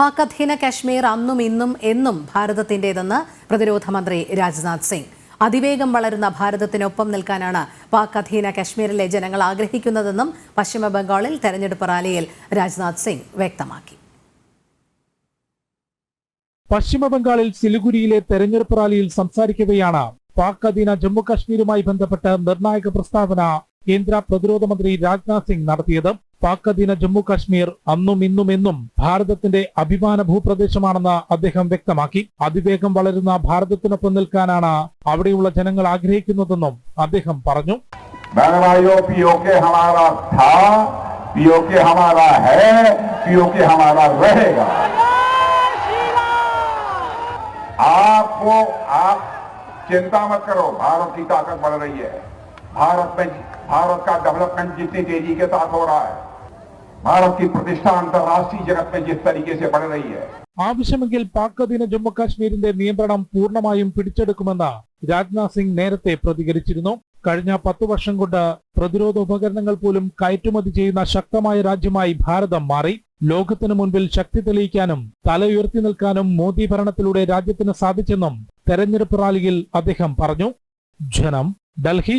പാക് അധീന കാശ്മീർ അന്നും ഇന്നും എന്നും ഭാരതത്തിന്റേതെന്ന് പ്രതിരോധ മന്ത്രി രാജ്നാഥ് സിംഗ്. അതിവേഗം വളരുന്ന ഭാരതത്തിനൊപ്പം നിൽക്കാനാണ് പാക് അധീന കാശ്മീരിലെ ജനങ്ങൾ ആഗ്രഹിക്കുന്നതെന്നും പശ്ചിമ ബംഗാളിൽ തെരഞ്ഞെടുപ്പ് റാലിയിൽ രാജ്നാഥ് സിംഗ് വ്യക്തമാക്കി. പശ്ചിമ ബംഗാളിൽ സിലിഗുരിയിലെ തെരഞ്ഞെടുപ്പ് റാലിയിൽ സംസാരിക്കവെയാണ് പാക് അധീന ജമ്മു കാശ്മീരുമായി ബന്ധപ്പെട്ട് നിർണായക പ്രസ്താവന കേന്ദ്ര പ്രതിരോധ മന്ത്രി രാജ്നാഥ് സിംഗ് നടത്തിയത്. പാക് അധീന ജമ്മു കാശ്മീർ അന്നും ഇന്നും എന്നും ഭാരതത്തിന്റെ അഭിമാന ഭൂപ്രദേശമാണെന്ന് അദ്ദേഹം വ്യക്തമാക്കി അതിവേഗം വളരുന്ന ഭാരതത്തിനൊപ്പം നിൽക്കാനാണ് അവിടെയുള്ള ജനങ്ങൾ ആഗ്രഹിക്കുന്നതെന്നും അദ്ദേഹം പറഞ്ഞു बहन पीओके हमारा था पीओके हमारा है पीओके हमारा रहेगा आपको आप चिंता मत करो भारत की ताकत बढ़ रही है भारत में भारत का डेवलपमेंट जितनी तेजी के साथ हो रहा है भारत की प्रतिष्ठा अंतर्राष्ट्रीय जगत में जिस तरीके से बढ़ रही है ആവശ്യമെങ്കിൽ പാക് അധീന ജമ്മു കാശ്മീരിന്റെ നിയന്ത്രണം പൂർണ്ണമായും പിടിച്ചെടുക്കുമെന്ന് രാജ്നാഥ് സിംഗ് നേരത്തെ പ്രതികരിച്ചിരുന്നു കഴിഞ്ഞ പത്തു വർഷം കൊണ്ട് പ്രതിരോധ ഉപകരണങ്ങൾ പോലും കയറ്റുമതി ചെയ്യുന്ന ശക്തമായ രാജ്യമായി ഭാരതം മാറി ലോകത്തിനു മുൻപിൽ ശക്തി തെളിയിക്കാനും തല ഉയർത്തി നിൽക്കാനും മോദി ഭരണത്തിലൂടെ രാജ്യത്തിന് സാധിച്ചെന്നും തെരഞ്ഞെടുപ്പ് റാലിയിൽ അദ്ദേഹം പറഞ്ഞു ജനം ഡൽഹി